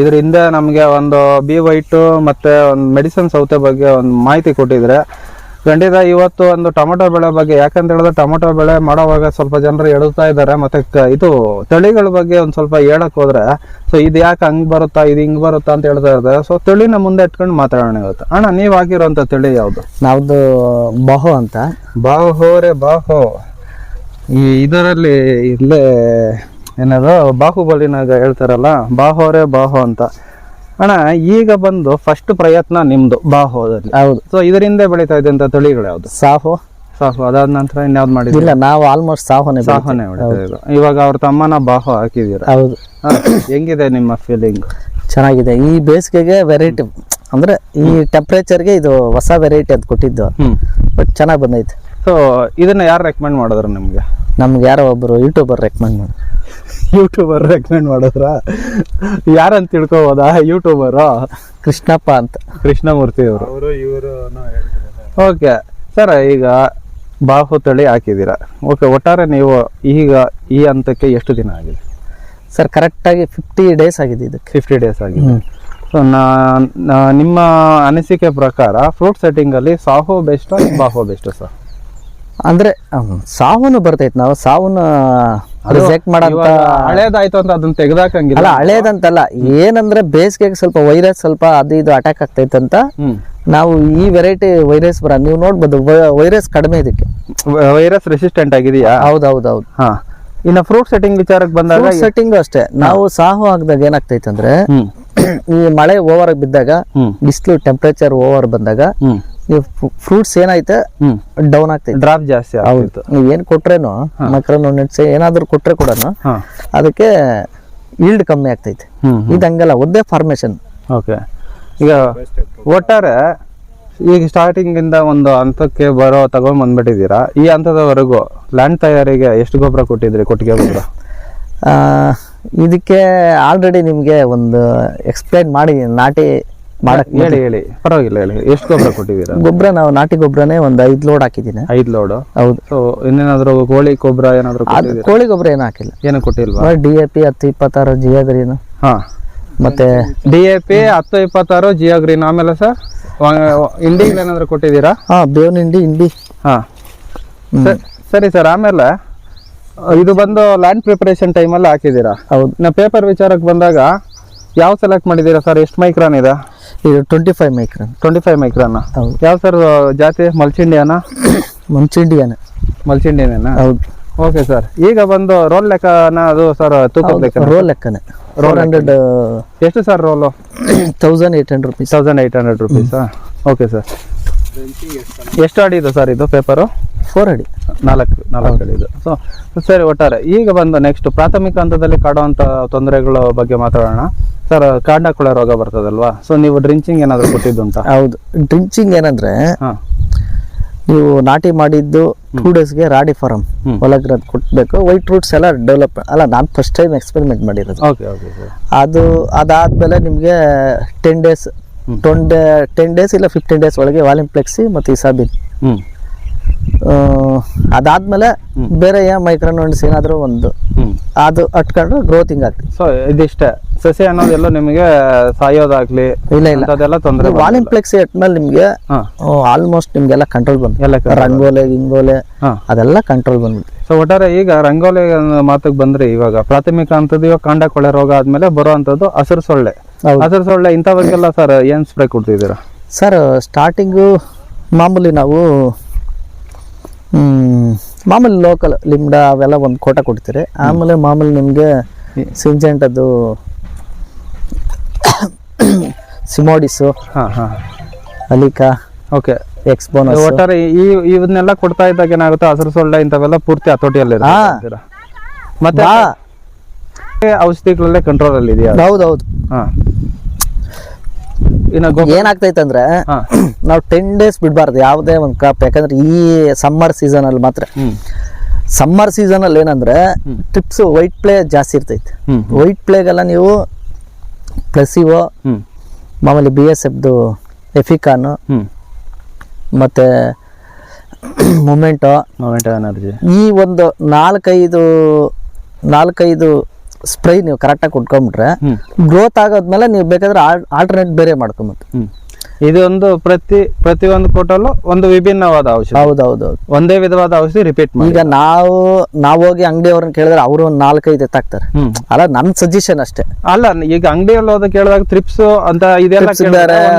ಇದ್ರ ಹಿಂದೆ ನಮಗೆ ಒಂದು ಬಿ ವೈಟ್ ಮತ್ತೆ ಒಂದು ಮೆಡಿಸಿನ್ ಸೌತೆ ಬಗ್ಗೆ ಒಂದು ಮಾಹಿತಿ ಕೊಟ್ಟಿದ್ರೆ ಖಂಡಿತ ಇವತ್ತು ಒಂದು ಟೊಮೆಟೊ ಬೆಳೆ ಬಗ್ಗೆ ಯಾಕಂತ ಹೇಳಿದ್ರೆ ಟೊಮೆಟೊ ಬೆಳೆ ಮಾಡೋವಾಗ ಸ್ವಲ್ಪ ಜನರು ಎಳುತ್ತಾ ಇದ್ದಾರೆ ಮತ್ತೆ ಇದು ತಳಿಗಳ ಬಗ್ಗೆ ಒಂದು ಸ್ವಲ್ಪ ಹೇಳಕ್ ಹೋದ್ರೆ ಸೊ ಇದು ಯಾಕೆ ಹಂಗೆ ಬರುತ್ತಾ ಇದು ಹಿಂಗೆ ಬರುತ್ತಾ ಅಂತ ಹೇಳ್ತಾ ಇದ್ದಾರೆ. ಸೊ ತಳಿನ ಮುಂದೆ ಇಟ್ಕೊಂಡು ಮಾತಾಡೋಣ ಇವತ್ತು. ಅಣ್ಣ ನೀವು ಹಾಕಿರೋಂಥ ತಳಿ ಯಾವುದು? ನಾವ್ದು ಬಾಹು ಅಂತ. ಬಾಹು ರೇ ಬಾಹೋ. ಈ ಇದರಲ್ಲಿ ಇಲ್ಲೇ ಏನದು? ಬಾಹುಬಲಿನಾಗ ಹೇಳ್ತಾರಲ್ಲ ಬಾಹೋರೆ ಬಾಹೋ ಅಂತ. ಅಣ್ಣ ಈಗ ಬಂದು ಫಸ್ಟ್ ಪ್ರಯತ್ನ ನಿಮ್ದು ಬಾಹೋದಲ್ಲಿ ಹೌದು. ಸೊ ಇದರಿಂದ ಬೆಳೀತಾ ಇದ್ದಂತ ತಳಿಗಳು ಯಾವ್ದು? ಸಾಹೋ. ಸಾಹು ಅದಾದ ನಂತರ ಇನ್ಯಾವ್ದು ಮಾಡಿದ್ರು ಇಲ್ಲ ನಾವು ಆಲ್ಮೋಸ್ಟ್ ಸಾಹುನೇ ಸಾಹುನೇ ಇವಾಗ ಅವ್ರ ತಮ್ಮನ ಬಾಹೋ ಹಾಕಿದೀರ ಹೌದು. ಹೆಂಗಿದೆ ನಿಮ್ಮ ಫೀಲಿಂಗ್ ಚೆನ್ನಾಗಿದೆ. ಈ ಬೇಸಿಗೆಗೆ ವೆರೈಟಿ ಅಂದ್ರೆ ಈ ಟೆಂಪ್ರೇಚರ್ಗೆ ಇದು ಹೊಸ ವೆರೈಟಿ ಅದು ಕೊಟ್ಟಿದ್ದು. ಬಟ್ ಚೆನ್ನಾಗಿ ಬಂದೈತೆ. ಸೊ ಇದನ್ನ ಯಾರು ರೆಕಮೆಂಡ್ ಮಾಡಿದ್ರು ನಿಮ್ಗೆ? ನಮ್ಗೆ ಯಾರೋ ಒಬ್ಬರು ಯೂಟ್ಯೂಬರ್ ರೆಕಮೆಂಡ್ ಮಾಡಿ ಯೂಟ್ಯೂಬರ್ ರೆಕಮೆಂಡ್ ಮಾಡಿದ್ರ? ಯಾರಂತ ತಿಳ್ಕೊಬೋದಾ? ಯೂಟ್ಯೂಬರು ಕೃಷ್ಣಪ್ಪ ಅಂತ. ಕೃಷ್ಣಮೂರ್ತಿ ಅವರು. ಓಕೆ. ಸರ್ ಈಗ ಬಾಹು ತಳಿ ಹಾಕಿದ್ದೀರಾ. ಓಕೆ ಒಟ್ಟಾರೆ ನೀವು ಈಗ ಈ ಹಂತಕ್ಕೆ ಎಷ್ಟು ದಿನ ಆಗಿದೆ? ಸರ್ ಕರೆಕ್ಟಾಗಿ ಫಿಫ್ಟಿ ಡೇಸ್ ಆಗಿದೆ ಇದಕ್ಕೆ. ಫಿಫ್ಟಿ ಡೇಸ್ ಆಗಿದೆ. ಸೊ ನಿಮ್ಮ ಅನಿಸಿಕೆ ಪ್ರಕಾರ ಫ್ರೂಟ್ ಸೆಟ್ಟಿಂಗಲ್ಲಿ ಸಾಹೋ ಬೆಸ್ಟ್ ಬಾಹೋ ಬೆಸ್ಟ್ ಸರ್? ಅಂದ್ರೆ ಸಾವುನು ಬರ್ತೈತೆ ನಾವು ಸಾವುನ ರಿಜೆಕ್ಟ್ ಹಳೇದಾಯ್ತು ಅಂತ ಅದನ್ನ ತೆಗ್ದಾಕಂಗಿಲ್ಲ. ಹಳೇದಂತಲ್ಲ ಏನಂದ್ರೆ ಬೇಸಿಗೆಗೆ ಸ್ವಲ್ಪ ವೈರಸ್ ಸ್ವಲ್ಪ ಅದು ಇದು ಅಟ್ಯಾಕ್ ಆಗ್ತೈತೆ ಅಂತ ನಾವು ಈ ವೆರೈಟಿ ವೈರಸ್ ಬರ ನೀವು ನೋಡ್ಬೋದು ವೈರಸ್ ಕಡಿಮೆ ಇದಕ್ಕೆ. ವೈರಸ್ ರೆಸಿಸ್ಟೆಂಟ್ ಆಗಿದೆಯಾ? ಹೌದೌದೌದು. ಹಾ. ಇನ್ನು ಫ್ರೂಟ್ ಸೆಟ್ಟಿಂಗ್ ವಿಚಾರಕ್ಕೆ ಬಂದಾಗ ಸೆಟ್ಟಿಂಗ್ ಅಷ್ಟೇ. ನಾವು ಸಾಹು ಹಾಕಿದಾಗ ಏನಾಗ್ತೈತೆ ಅಂದ್ರೆ ಈ ಮಳೆ ಓವರ್ ಬಿದ್ದಾಗ ಬಿಸಿಲು ಟೆಂಪರೇಚರ್ ಓವರ್ ಬಂದಾಗ ನೀವು ಫ್ರೂಟ್ಸ್ ಏನೈತೆ ಡೌನ್ ಆಗ್ತೈತೆ. ಡ್ರಾಪ್ ಜಾಸ್ತಿ ಆಗುತ್ತೆ. ನೀವು ಏನ್ ಕೊಟ್ರೇನು ಮೈಕ್ರೋನ್ಯೂಟ್ರಿಯೆಂಟ್ಸ್ ಏನಾದರೂ ಕೊಟ್ರೆ ಕೂಡ ಅದಕ್ಕೆ ಈಲ್ಡ್ ಕಮ್ಮಿ ಆಗ್ತೈತೆ. ಇದಂಗಲ್ಲ ಇದು ಹಂಗಲ್ಲ ಒಂದೇ ಫಾರ್ಮೇಶನ್ ಓಕೆ ಈಗ ಒಟ್ಟಾರೆ ಈಗ ಸ್ಟಾರ್ಟಿಂಗ್ ಇಂದ ಒಂದು ಹಂತಕ್ಕೆ ಬರೋ ತಗೊಂಡ್ ಬಂದ್ಬಿಟ್ಟಿದ್ದೀರಾ? ಈ ಹಂತದವರೆಗೂ ಲ್ಯಾಂಡ್ ತಯಾರಿಗೆ ಎಷ್ಟು ಗೊಬ್ಬರ ಕೊಟ್ಟಿದ್ರಿ ಕೊಟ್ಟಿಗೆ ಗೊಬ್ಬರ? ಇದಕ್ಕೆ ಆಲ್ರೆಡಿ ನಿಮಗೆ ಒಂದು ಎಕ್ಸ್ಪ್ಲೈನ್ ಮಾಡಿ ನಾಟಿ ಮಾಡಕ್ ಹೇಳಿ ಹೇಳಿ. ಪರವಾಗಿಲ್ಲ ಹೇಳಿ. ಎಷ್ಟು ಗೊಬ್ಬರ ಕೊಟ್ಟಿದ್ದೀರಾ? ಗೊಬ್ಬರ ನಾವು ನಾಟಿ ಗೊಬ್ಬರನೇ ಒಂದು ಐದು ಲೋಡ್ ಹಾಕಿದ್ದೀನಿ ಐದು ಲೋಡ್? ಹೌದು. ಇನ್ನೇನಾದ್ರೂ ಇನ್ನೇನಾದ್ರು ಕೋಳಿ ಗೊಬ್ಬರ ಏನಾದ್ರು ಕೋಳಿ ಗೊಬ್ಬರ ಏನು ಹಾಕಿಲ್ಲ. ಏನು ಕೊಟ್ಟಿಲ್ವಾ? ಡಿ ಎ ಪಿ ಹತ್ತು ಇಪ್ಪತ್ತಾರು ಜಿಯಾಗ್ರೀನು ಹಾ. ಮತ್ತೆ ಡಿ ಎ ಪಿ ಹತ್ತು ಇಪ್ಪತ್ತಾರು ಜಿಯೋ ಗ್ರೀನ್ ಆಮೇಲೆ ಸರ್ ಇಂಡಿಗಳು ಏನಾದ್ರು ಕೊಟ್ಟಿದ್ದೀರಾ? ಹಾ ಬೇವಿನ ಇಂಡಿ ಇಂಡಿ ಹಾ. ಸರಿ ಸರ್ ಆಮೇಲೆ ಇದು ಬಂದು ಲ್ಯಾಂಡ್ ಪ್ರಿಪರೇಷನ್ ಟೈಮಲ್ಲಿ ಹಾಕಿದ್ದೀರಾ? ಹೌದು. ನಾ ಪೇಪರ್ ವಿಚಾರಕ್ಕೆ ಬಂದಾಗ ಯಾವ ಸೆಲೆಕ್ಟ್ ಮಾಡಿದ್ದೀರಾ ಸರ್? ಎಷ್ಟು ಮೈಕ್ರಾನ್ ಇದೆ? ಇದು twenty five micron twenty five micron ಹೌದು. ಯಾವ ಸರ್ ಜಾತಿ? ಮಲ್ಚಿಂಡಿಯಾನ? ಮಲ್ಚಿಂಡಿಯಾನ. ಮಲ್ಚಿಂಡಿಯಾನ ಹೌದು. ಓಕೆ ಸರ್ ಈಗ ಬಂದು ರೋಲ್ ಲೆಕ್ಕನ ಅದು ಸರ್ ತೂಕ ಲೆಕ್ಕ ರೋಲ್ ಲೆಕ್ಕನೆ. ರೋಲ್ ಹಂಡ್ರೆಡ್ ಎಷ್ಟು sir roll thousand eight hundred rupees thousand eight hundred ರುಪೀಸಾ okay sir ಎಷ್ಟು ಅಡಿ ಇದು ಸರ್ ಇದು ಪೇಪರು ಫೋರ್ ಅಡಿ. ನಾಲ್ಕು ನಾಲ್ಕು ಅಡಿ ಇದು. ಸೊ ಸರಿ ಒಟ್ಟಾರೆ ಈಗ ಬಂದು ನೆಕ್ಸ್ಟ್ ಪ್ರಾಥಮಿಕ ಹಂತದಲ್ಲಿ ಕಾಡುವಂಥ ತೊಂದರೆಗಳ ಬಗ್ಗೆ ಮಾತಾಡೋಣ. ಸರ್ ಕಾಂಡ ಕೊಳೆ ರೋಗ ಬರ್ತದಲ್ವಾ? ಸೊ ನೀವು ಡ್ರಿಂಚಿಂಗ್ ಏನಾದರೂ ಕೊಟ್ಟಿದ್ದುಂಟಾ? ಹೌದು. ಡ್ರಿಂಚಿಂಗ್ ಏನಂದ್ರೆ ನೀವು ನಾಟಿ ಮಾಡಿದ್ದು ಟೂ ಡೇಸ್ಗೆ ರಾಡಿ ಫಾರಮ್. ಒಳಗಿರೋದು ಕೊಟ್ಬೇಕು. ವೈಟ್ ರೂಟ್ಸ್ ಎಲ್ಲ ಡೆವಲಪ್ ಅಲ್ಲ ನಾನು ಫಸ್ಟ್ ಟೈಮ್ ಎಕ್ಸ್ಪೆರಿಮೆಂಟ್ ಮಾಡಿರೋದು. ಓಕೆ ಓಕೆ ಅದು ಅದಾದ್ಮೇಲೆ ನಿಮಗೆ ಟೆನ್ ಡೇಸ್ ಟೊಂಡ್ ಟೆನ್ ಡೇಸ್ ಇಲ್ಲ ಫಿಫ್ಟೀನ್ ಡೇಸ್ ಒಳಗೆ ವಾಲಿಂಪ್ಲೆಕ್ಸಿ ಮತ್ತು ಇಸಾಬಿನ್ ಹ್ಞೂ ಅದಾದ್ಮೇಲೆ ಬೇರೆ ಏನ್ ಮೈಕ್ರೋನೋನ್ಸ್ ಏನಾದರೂ ಒಂದು ಅದು ಅಟ್ಕೊಂಡ್ರೆ ಗ್ರೋತಿಂಗ್ ಆಗ್ತದೆ ಸೊ ಇದಿಷ್ಟೇ. ಸಸಿ ಅನ್ನೋದೆಲ್ಲ ನಿಮಗೆ ಸಾಯೋದಾಗ್ಲಿ ಇಲ್ಲ ಇಲ್ಲ. ಅದೆಲ್ಲ ತೊಂದರೆ ವಾಲಿಂಪ್ಲೆಕ್ಸ್ ಇಟ್ಮೇಲೆ ನಿಮಗೆ ಆಲ್ಮೋಸ್ಟ್ ನಿಮ್ಗೆಲ್ಲ ಕಂಟ್ರೋಲ್ ಬಂತು. ಎಲ್ಲ ರಂಗೋಲೆ ಗಿಂಗೋಲೆ ಅದೆಲ್ಲ ಕಂಟ್ರೋಲ್ ಬಂದ್ಬಿಟ್ಟು ಸೊ ಒಟ್ಟಾರೆ ಈಗ ರಂಗೋಲೆ ಮಾತಿಗೆ ಬಂದ್ರೆ ಇವಾಗ ಪ್ರಾಥಮಿಕ ಅಂತದ್ದು ಇವಾಗ ಕಾಂಡ ಕೊಳೆ ರೋಗ ಆದ್ಮೇಲೆ ಬರುವಂತದ್ದು ಹಸಿರು ಸೊಳ್ಳೆ. ಹಸಿರು ಸೊಳ್ಳೆ ಇಂಥವಕ್ಕೆಲ್ಲ ಸರ್ ಏನ್ ಸ್ಪ್ರೇ ಕೊಡ್ತಿದ್ದೀರಾ? ಸರ್ ಸ್ಟಾರ್ಟಿಂಗು ಮಾಮೂಲಿ ನಾವು ಮಾಮೂಲಿ ಲೋಕಲ್ ಲಿಮ್ಡ ಅವೆಲ್ಲ ಒಂದು ಕೋಟ ಕೊಡ್ತೀರಿ. ಆಮೇಲೆ ಮಾಮೂಲಿ ನಿಮಗೆ ಸಿಂಜೆಂಟ್ ಅದು ಸಿಮೋಡಿಸು ಹಾಂ ಹಾಂ. ಅಲಿಕಾ ಓಕೆ. ಎಕ್ಸ್ಪೋನ್ ಒಟ್ಟಾರೆ ಈ ಇವನ್ನೆಲ್ಲ ಕೊಡ್ತಾ ಇದ್ದಾಗ ಏನಾಗುತ್ತೆ ಹಸಿರು ಸೊಳ್ಳ ಇಂಥವೆಲ್ಲ ಪೂರ್ತಿ ಹತೋಟಿಯಲ್ಲಿ. ಮತ್ತೆ ಔಷಧಿಗಳಲ್ಲೇ ಕಂಟ್ರೋಲ್ ಅಲ್ಲಿ ಇದೆಯಾ? ಹೌದೌದು ಹಾ. ಏನಾಗ್ತೈತೆ ಅಂದ್ರೆ ನಾವು ಟೆನ್ ಡೇಸ್ ಬಿಡಬಾರ್ದು ಯಾವುದೇ ಒಂದು ಕಪ್ ಯಾಕಂದ್ರೆ ಈ ಸಮ್ಮರ್ ಸೀಸನ್ ಅಲ್ಲಿ ಮಾತ್ರ. ಸಮ್ಮರ್ ಸೀಸನ್ ಅಲ್ಲಿ ಏನಂದ್ರೆ ಟ್ರಿಪ್ಸ್ ವೈಟ್ ಪ್ಲೇ ಜಾಸ್ತಿ ಇರ್ತೈತೆ. ವೈಟ್ ಪ್ಲೇಗೆಲ್ಲ ನೀವು ಪ್ಲಸಿವೋ ಇವೋ ಮಾಮೂಲಿ ಬಿ ಎಸ್ ಎಫ್ದು ಎಫಿಕಾನು ಮತ್ತೆ ಮೊಮೆಂಟೋ ಮೊಮೆಂಟೋ ಮೊಮೆಂಟ್ ಎನರ್ಜಿ ಈ ಒಂದು ನಾಲ್ಕೈದು ನಾಲ್ಕೈದು ಸ್ಪ್ರೈ ನೀವು ಕರೆಕ್ಟಾಗಿ ಕೊಟ್ಕೊಂಡ್ಬಿಟ್ರೆ ಗ್ರೋತ್ ಆಗೋದ್ಮೇಲೆ ನೀವು ಬೇಕಾದ್ರೆ ಆಲ್ಟರ್ನೇಟ್ ಬೇರೆ ಮಾಡ್ಕೊಂಬತ್ತು. ಇದೊಂದು ಪ್ರತಿ ಪ್ರತಿ ಒಂದು ಕೋಟಲ್ಲೂ ಒಂದು ವಿಭಿನ್ನವಾದ ಔಷಧಿ. ಹೌದೌದು ಒಂದೇ ವಿಧವಾದ ಔಷಧಿ ರಿಪೀಟ್ ಈಗ ನಾವು ನಾವು ಹೋಗಿ ಅಂಗಡಿಯವ್ರನ್ನ ಕೇಳಿದ್ರೆ ಅವರು ಒಂದು ನಾಲ್ಕೈದು ಎತ್ತಾಕ್ತಾರೆ. ಅಲ್ಲ ನನ್ನ ಸಜೆಷನ್ ಅಷ್ಟೇ. ಅಲ್ಲ ಈಗ ಅಂಗಡಿಯಲ್ಲಿ ಹೋದ ಕೇಳಿದಾಗ ತ್ರಿಪ್ಸ್ ಅಂತ ಇದೆಲ್ಲ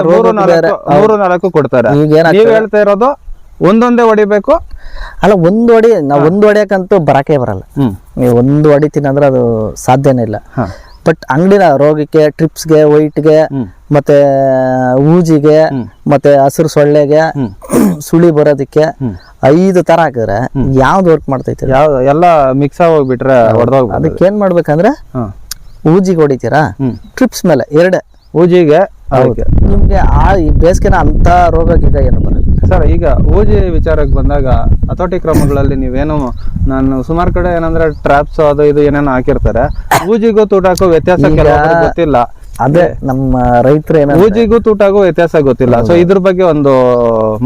ಮೂರು ನಾಲ್ಕು ಕೊಡ್ತಾರೆ? ನೀವ್ ಹೇಳ್ತಾ ಇರೋದು ಒಂದೊಂದೇ ಹೊಡಿಬೇಕು ಅಲ್ಲ ಒಂದು ಹೊಡಿ ನಾವು ಒಂದು ಹೊಡಿಯಕ್ಕಂತೂ ಬರಕ್ಕೆ ಬರಲ್ಲ. ನೀವು ಒಂದು ಹೊಡಿತೀನಿ ಅಂದ್ರೆ ಅದು ಸಾಧ್ಯನೇ ಇಲ್ಲ. ಬಟ್ ಅಂಗಡಿನ ರೋಗಕ್ಕೆ ಟ್ರಿಪ್ಸ್ಗೆ ವೈಟ್ಗೆ ಮತ್ತೆ ಊಜಿಗೆ. ಮತ್ತೆ ಹಸಿರು ಸೊಳ್ಳೆಗೆ ಸುಳಿ ಬರೋದಕ್ಕೆ ಐದು ತರ ಹಾಕಿದ್ರೆ ಯಾವ್ದು ವರ್ಕ್ ಮಾಡ್ತೈತಿ? ಎಲ್ಲ ಮಿಕ್ಸ್ ಆಗಿ ಹೋಗ್ಬಿಟ್ರೆ ಹೊಡೆದೋಗ್ಬೋದು ಅದಕ್ಕೆ ಏನ್ ಮಾಡ್ಬೇಕಂದ್ರೆ ಊಜಿಗೆ ಹೊಡಿತೀರಾ? ಟ್ರಿಪ್ಸ್ ಮೇಲೆ ಎರಡೇ. ಊಜಿಗೆ ನಿಮ್ಗೆ ಆ ಈ ಬೇಸಿಗೆನ ಅಂತ ರೋಗ ಗೀಗ ಏನು ಬರಲ್ಲ. ಸರ್ ಈಗ ಓಜಿ ವಿಚಾರಕ್ಕೆ ಬಂದಾಗ ಹತೋಟಿ ಕ್ರಮಗಳಲ್ಲಿ ನೀವೇನು ನಾನು ಸುಮಾರು ಕಡೆ ಏನಂದ್ರೆ ಟ್ರಾಪ್ಸ್ ಅದು ಇದು ಏನೇನೋ ಹಾಕಿರ್ತಾರೆ. ಊಜಿಗೂ ತೂಟಾಕೋ ವ್ಯತ್ಯಾಸ ಗೊತ್ತಿಲ್ಲ. ಅದೇ ನಮ್ಮ ರೈತರು ಏನ ಊಜಿಗೂ ತೂಟಾಗೂ ವ್ಯತ್ಯಾಸ ಗೊತ್ತಿಲ್ಲ. ಸೊ ಇದ್ರ ಬಗ್ಗೆ ಒಂದು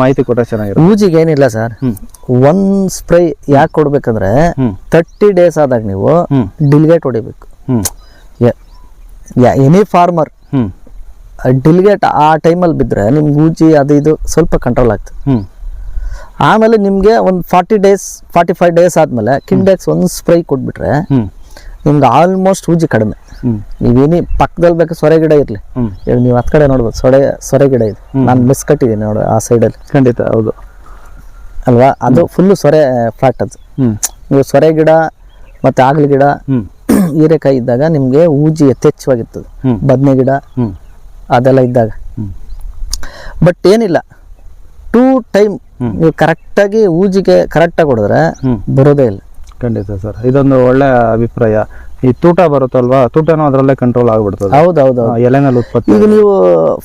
ಮಾಹಿತಿ ಕೊಟ್ಟರೆ ಚೆನ್ನಾಗಿರುತ್ತೆ. ಊಜಿಗೆ ಏನಿಲ್ಲ ಸರ್. ಒನ್ ಒಂದ್ ಸ್ಪ್ರೈ ಯಾಕೆ ಕೊಡ್ಬೇಕಂದ್ರೆ ತರ್ಟಿ ಡೇಸ್ ಆದಾಗ ನೀವು ಡಿಲ್ಗೇಟ್ ಹೊಡಿಬೇಕು. ಎನಿ ಫಾರ್ಮರ್ ಹ್ಮ್. ಡಿಲ್ಗೇಟ್ ಆ ಟೈಮಲ್ಲಿ ಬಿದ್ದರೆ ನಿಮ್ಗೆ ಊಜಿ ಅದು ಇದು ಸ್ವಲ್ಪ ಕಂಟ್ರೋಲ್ ಆಗ್ತದೆ. ಆಮೇಲೆ ನಿಮಗೆ ಒಂದು forty days forty five days ಆದಮೇಲೆ ಕಿಂಡೆಕ್ಸ್ ಒಂದು ಸ್ಪ್ರೈ ಕೊಟ್ಬಿಟ್ರೆ ನಿಮ್ಗೆ ಆಲ್ಮೋಸ್ಟ್ ಊಜಿ ಕಡಿಮೆ. ನೀವೇನಿ ಪಕ್ಕದಲ್ಲಿ ಬೇಕು ಸೊರೆ ಗಿಡ ಇರಲಿ. ನೀವು ಹತ್ತು ಕಡೆ ನೋಡ್ಬೋದು ಸೊರೆ ಸೊರೆ ಗಿಡ ಇದೆ. ನಾನು ಮಿಸ್ ಕಟ್ಟಿದ್ದೀನಿ ನೋಡು ಆ ಸೈಡಲ್ಲಿ ಖಂಡಿತ ಹೌದು. ಅಲ್ವಾ? ಅದು ಫುಲ್ಲು ಸೊರೆ ಫ್ಲಾಟ್ ಅದು. ನೀವು ಸೊರೆ ಗಿಡ ಮತ್ತು ಆಗಲಿ ಗಿಡ ಹೀರೆಕಾಯಿ ಇದ್ದಾಗ ನಿಮಗೆ ಊಜಿ ಯಥೇಚ್ಛವಾಗಿರ್ತದೆ. ಬದನೆ ಗಿಡ ಅದೆಲ್ಲ ಇದ್ದಾಗ. ಬಟ್ ಏನಿಲ್ಲ. Two time. ನೀವು ಕರೆಕ್ಟಾಗಿ ಊಜಿಗೆ ಕರೆಕ್ಟಾಗಿ ಹೊಡೆದ್ರೆ ಬರೋದೇ ಇಲ್ಲ. ಖಂಡಿತ ಸರ್. ಇದೊಂದು ಒಳ್ಳೆ ಅಭಿಪ್ರಾಯ. ಈ ತೂಟ ಬರುತ್ತಲ್ವಾ? ತೂಟನೂ ಅದರಲ್ಲೇ ಕಂಟ್ರೋಲ್ ಆಗ್ಬಿಡ್ತದೆ. ಹೌದು ಹೌದು ಆ, ಎಲೆನಲ್ಲಿ ಉತ್ಪತ್ತಿ ಈಗ ನೀವು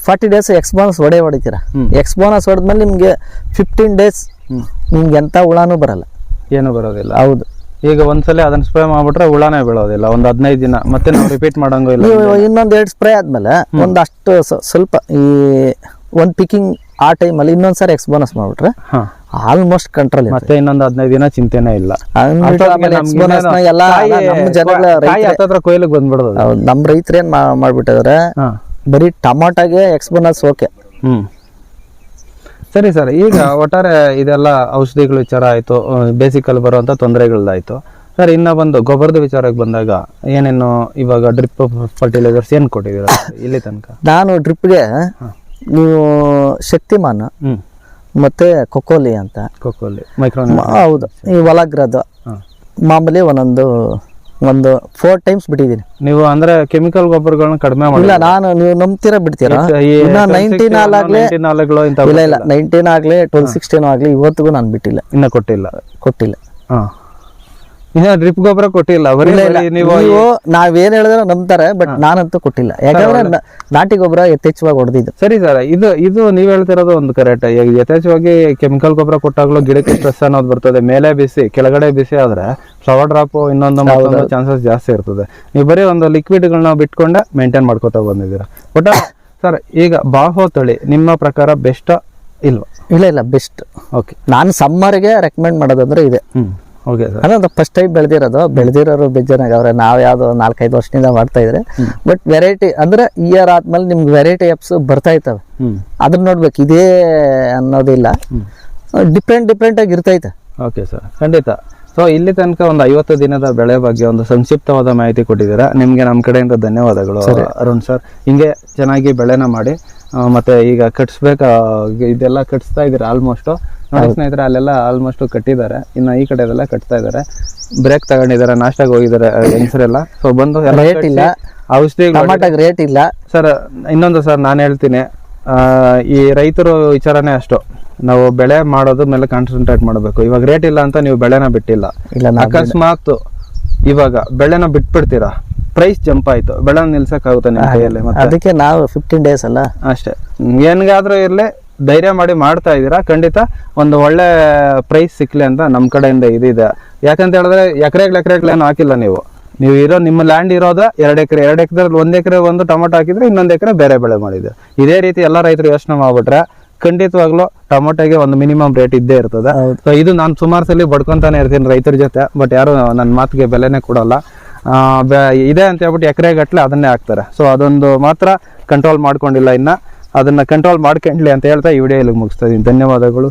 ಫಾರ್ಟಿ ಡೇಸ್ ಎಕ್ಸ್ಬೋನಸ್ ಹೊಡೆ ಹೊಡಿತೀರಾ. ಎಕ್ಸ್ಬೋನಸ್ ಹೊಡೆದ್ಮೇಲೆ ನಿಮಗೆ ಫಿಫ್ಟೀನ್ ಡೇಸ್ ನಿಮ್ಗೆ ಎಂಥ ಹುಳಾನೂ ಬರಲ್ಲ. ಏನು ಬರೋದಿಲ್ಲ. ಹೌದು. ಈಗ ಒಂದ್ಸಲ ಅದನ್ನ ಸ್ಪ್ರೇ ಮಾಡ್ಬಿಟ್ರೆ ಹುಳನೇ ಬೀಳೋದಿಲ್ಲ. ಒಂದ್ ಹದಿನೈದು ದಿನ. ಮತ್ತೆ ನಾವು ರಿಪೀಟ್ ಮಾಡಂಗೂ ಇಲ್ಲ ನೀವು ಇನ್ನೊಂದು ಎರಡು ಸ್ಪ್ರೇ ಆದ್ಮೇಲೆ ಒಂದಷ್ಟು ಸ- ಸ್ವಲ್ಪ ಈ ಒಂದ್ ಪಿಕಿಂಗ್ ಆ ಟೈಮಲ್ಲಿ ಅಲ್ಲಿ ಸಾರಿ ಎಕ್ಸ್ಬೋನಸ್ ಮಾಡ್ಬಿಟ್ರೆ ಹಾ. ಆಲ್ಮೋಸ್ಟ್ ಕಂಟ್ರೋಲ್ ಮತ್ತೆ ಇನ್ನೊಂದ್ ಹದಿನೈದು ದಿನ ಚಿಂತೆನೇ ಇಲ್ಲ. ಹತ್ತತ್ರ ಕೊಯ್ಲಿಗೆ ಬಂದ್ಬಿಡೋದು. ನಮ್ಮ ರೈತರು ಏನ್ ಮಾಡ್ಬಿಟ್ಟಿದ್ರೆ ಮಾಡ್ಬಿಟ್ಟಿದಾರೆ? ಹಾ. ಬರೀ ಟಮಾಟಾಗೆ ಎಕ್ಸ್ಬೋನಸ್ ಓಕೆ. ಹ್ಮ್. ಸರಿ ಸರ್ ಈಗ ಒಟ್ಟಾರೆ ಇದೆಲ್ಲ ಔಷಧಿಗಳ ವಿಚಾರ ಆಯಿತು ಬೇಸಿಕಲ್ಲಿ ಬರುವಂತ ತೊಂದರೆಗಳಾಯ್ತು ಸರ್ ಇನ್ನ ಬಂದು ಗೊಬ್ಬರದ ವಿಚಾರಕ್ಕೆ ಬಂದಾಗ ಏನೇನು ಇವಾಗ ಡ್ರಿಪ್ ಫರ್ಟಿಲೈಸರ್ಸ್ ಏನು ಕೊಟ್ಟಿದ್ದೀರಾ ಇಲ್ಲಿ ತನಕ? ನಾನು ಡ್ರಿಪ್ಗೆ ನೀವು ಶಕ್ತಿಮಾನ ಮತ್ತೆ ಕೊಕೋಲಿ ಅಂತ. ಕೊಕ್ಕೋಲಿ ಮೈಕ್ರೋ ಹೌದು ಈ ಒಲಗ್ರದ ಮಾಮೂಲಿ ಒಂದೊಂದು ಒಂದು ಫೋರ್ ಟೈಮ್ಸ್ ಬಿಟ್ಟಿದ್ದೀನಿ. ನೀವು ಅಂದ್ರೆ ಕೆಮಿಕಲ್ ಗೊಬ್ಬರಗಳನ್ನ ಕಡಿಮೆ ಇಲ್ಲ ನಾನು ನೀವು ನಂಬ್ತೀರಾ ಬಿಡ್ತೀರಾ? ಇನ್ನ ನೈನ್ಟೀನ್ ಆಗ್ಲೇ ನಾಲ್ಕುಗಳು ಇಂತ ಇಲ್ಲ ಇಲ್ಲ ನೈನ್ಟೀನ್ ಆಗ್ಲಿ ಟ್ವೆಲ್ ಸಿಕ್ಸ್ಟೀನ್ ಆಗ್ಲಿ ಇವತ್ತಿಗೂ ನಾನು ಬಿಟ್ಟಿಲ್ಲ. ಇನ್ನ ಕೊಟ್ಟಿಲ್ಲ. ಕೊಟ್ಟಿಲ್ಲ. ಹಾ. ಇನ್ನ ಡ್ರಿಪ್ ಗೊಬ್ಬರ ಕೊಟ್ಟಿಲ್ಲ ಬರೀ ನೀವು ನೀವು ನಾವೇನ್ ಹೇಳಿದ್ರೆ ನಂಬ್ತಾರೆ ಬಟ್ ನಾನಂತೂ ಕೊಟ್ಟಿಲ್ಲ. ಯಾಕಂದ್ರೆ ನ- ನಾಟಿ ಗೊಬ್ಬರ ಯಥೇಚ್ಛವಾಗಿ ಹೊಡೆದಿದ್ದು. ಸರಿ ಸರ್ ಇದು ಇದು ನೀವ್ ಹೇಳ್ತಿರೋದು ಒಂದು ಕರೆಕ್ಟ್ ಯಥೇಚ್ಛವಾಗಿ ಕೆಮಿಕಲ್ ಗೊಬ್ಬರ ಕೊಟ್ಟಾಗ್ಲೂ ಗಿಡಕ್ಕೆ ಸ್ಟ್ರೆಸ್ ಅನ್ನೋದು ಬರ್ತದೆ. ಮೇಲೆ ಬಿಸಿ ಕೆಳಗಡೆ ಬಿಸಿ ಆದ್ರೆ ಫ್ಲವರ್ ಡ್ರಾಪ್ ಇನ್ನೊಂದು ಮತ್ತೊಂದು ಚಾನ್ಸಸ್ ಜಾಸ್ತಿ ಇರ್ತದೆ. ನೀವು ಬರೀ ಒಂದು ಲಿಕ್ವಿಡ್ಗಳನ್ನ ಬಿಟ್ಕೊಂಡೆ ಮೇಂಟೈನ್ ಮಾಡ್ಕೋತಾ ಬಂದಿದ್ದೀರಾ. ಬಟ್ ಸರ್ ಈಗ ಬಾಹೋ ತಳಿ ನಿಮ್ಮ ಪ್ರಕಾರ ಬೆಸ್ಟ್ ಇಲ್ವಾ? ಇಲ್ಲ ಇಲ್ಲ ಬೆಸ್ಟ್ ಓಕೆ ನಾನು ಸಮ್ಮರ್ಗೆ ರೆಕಮೆಂಡ್ ಮಾಡೋದಂದ್ರೆ ಇದೆ. ಹ್ಮ್. ಓಕೆ ಸರ್ ಫಸ್ಟ್ ಟೈಮ್ ಬೆಳೆದಿರೋದು. ಬೆಳೆದಿರೋರು ಬೆಜ್ಜನಾಗ ಅವ್ರೆ ನಾವು ಯಾವ್ದೋ ನಾಲ್ಕೈದು ವರ್ಷದಿಂದ ಮಾಡ್ತಾ ಇದ್ರೆ. ಬಟ್ ವೆರೈಟಿ ಅಂದ್ರೆ ಇಯರ್ ಆದ್ಮೇಲೆ ನಿಮ್ಗೆ ವೆರೈಟಿ ಆಪ್ಸ್ ಬರ್ತಾ ಇರ್ತವೆ. ಅದನ್ನ ನೋಡ್ಬೇಕು. ಇದೇ ಅನ್ನೋದಿಲ್ಲ. ಡಿಫ್ರೆಂಟ್ ಡಿಫ್ರೆಂಟ್ ಆಗಿ ಇರ್ತೈತೆ. ಓಕೆ ಸರ್ ಖಂಡಿತ. ಸೊ ಇಲ್ಲಿ ತನಕ ಒಂದು ಐವತ್ತು ದಿನದ ಬೆಳೆ ಬಗ್ಗೆ ಒಂದು ಸಂಕ್ಷಿಪ್ತವಾದ ಮಾಹಿತಿ ಕೊಟ್ಟಿದ್ದೀರಾ. ನಿಮಗೆ ನಮ್ಮ ಕಡೆಯಿಂದ ಧನ್ಯವಾದಗಳು ಅರುಣ್ ಸರ್ ಹಿಂಗೆ ಚೆನ್ನಾಗಿ ಬೆಳೆನ ಮಾಡಿ ಮತ್ತೆ ಈಗ ಕಟ್ಸ್ಬೇಕು ಇದೆಲ್ಲ ಕಟ್ಸ್ತಾ ಇದ್ದೀರಾ ಆಲ್ಮೋಸ್ಟ್ ನೋಡಿ ಸ್ನೇಹಿತರೆ ಅಲ್ಲೆಲ್ಲ ಆಲ್ಮೋಸ್ಟ್ ಕಟ್ಟಿದ್ದಾರೆ. ಇನ್ನು ಈ ಕಡೆ ಎಲ್ಲ ಕಟ್ತಾ ಇದ್ದಾರೆ. ಬ್ರೇಕ್ ತಗೊಂಡಿದ್ದಾರೆ ನಾಷ್ಟಾಗ ಹೋಗಿದ್ದಾರೆ ಹೆಂಗಸರೆಲ್ಲ. ಸೊ ಬಂದು ರೇಟ್ ಇಲ್ಲ. ಔಷಧಿ ಟಮಾಟಾಗ ರೇಟ್ ಇಲ್ಲ. ಸರ್ ಇನ್ನೊಂದು ಸರ್ ನಾನು ಹೇಳ್ತೀನಿ. ಆ, ಈ ರೈತರು ವಿಚಾರನೇ ಅಷ್ಟು. ನಾವು ಬೆಳೆ ಮಾಡೋದ್ರ ಮೇಲೆ ಕಾನ್ಸಂಟ್ರೇಟ್ ಮಾಡಬೇಕು. ಇವಾಗ ರೇಟ್ ಇಲ್ಲ ಅಂತ ನೀವು ಬೆಳೆನ ಬಿಟ್ಟಿಲ್ಲ. ಅಕಸ್ಮಾತ್ ಇವಾಗ ಬೆಳೆನ ಬಿಟ್ಬಿಡ್ತೀರಾ? ಪ್ರೈಸ್ ಜಂಪ್ ಆಯ್ತು. ಬೆಳೆ ನಿಲ್ಸಕ್ ಆಗುತ್ತೆ ಅದಕ್ಕೆ ನಾವು ಫಿಫ್ಟೀನ್ ಡೇಸ್ ಅಲ್ಲ? ಅಷ್ಟೇ. ಏನ್ಗಾದ್ರೂ ಇರ್ಲಿ ಧೈರ್ಯ ಮಾಡಿ ಮಾಡ್ತಾ ಇದ್ದೀರಾ? ಖಂಡಿತ ಒಂದು ಒಳ್ಳೆ ಪ್ರೈಸ್ ಸಿಕ್ಲಿ ಅಂತ ನಮ್ಮ ಕಡೆಯಿಂದ ಇದಿದೆ. ಯಾಕಂತ ಹೇಳಿದ್ರೆ ಎಕರೆಗ್ಳು ಏನು ಹಾಕಿಲ್ಲ ನೀವು. ನೀವು ಇರೋ ನಿಮ್ಮ ಲ್ಯಾಂಡ್ ಇರೋದ ಎರಡು ಎಕರೆ ಎರಡು ಎಕರೆ ಒಂದು ಎಕರೆ ಒಂದು ಟೊಮೊಟೊ ಹಾಕಿದ್ರೆ ಇನ್ನೊಂದು ಎಕರೆ ಬೇರೆ ಬೆಳೆ ಮಾಡಿದೆ. ಇದೇ ರೀತಿ ಎಲ್ಲ ರೈತರು ಯೋಚನೆ ಮಾಡ್ಬಿಟ್ರೆ ಖಂಡಿತವಾಗ್ಲೂ ಟೊಮೊಟೊಗೆ ಒಂದು ಮಿನಿಮಮ್ ರೇಟ್ ಇದ್ದೇ ಇರ್ತದೆ. ಸೊ ಇದು ನಾನು ಸುಮಾರು ಸಲ ಬಡ್ಕೊಂತಾನೆ ಇರ್ತೀನಿ ರೈತರ ಜೊತೆ ಬಟ್ ಯಾರು ನನ್ನ ಮಾತಿಗೆ ಬೆಲೆನೇ ಕೊಡಲ್ಲ. ಇದೆ ಅಂತ ಹೇಳ್ಬಿಟ್ಟು ಎಕರೆ ಗಟ್ಟಲೆ ಅದನ್ನೇ ಹಾಕ್ತಾರೆ. ಸೊ ಅದೊಂದು ಮಾತ್ರ ಕಂಟ್ರೋಲ್ ಮಾಡ್ಕೊಂಡಿಲ್ಲ ಇನ್ನ. ಅದನ್ನ ಕಂಟ್ರೋಲ್ ಮಾಡ್ಕೊಂಡ್ಲಿ ಅಂತ ಹೇಳ್ತಾ ಈ ವಿಡಿಯೋ ಇಲ್ಲಿಗೆ ಮುಗಿಸ್ತಾ ಇದ್ದೀನಿ ಧನ್ಯವಾದಗಳು.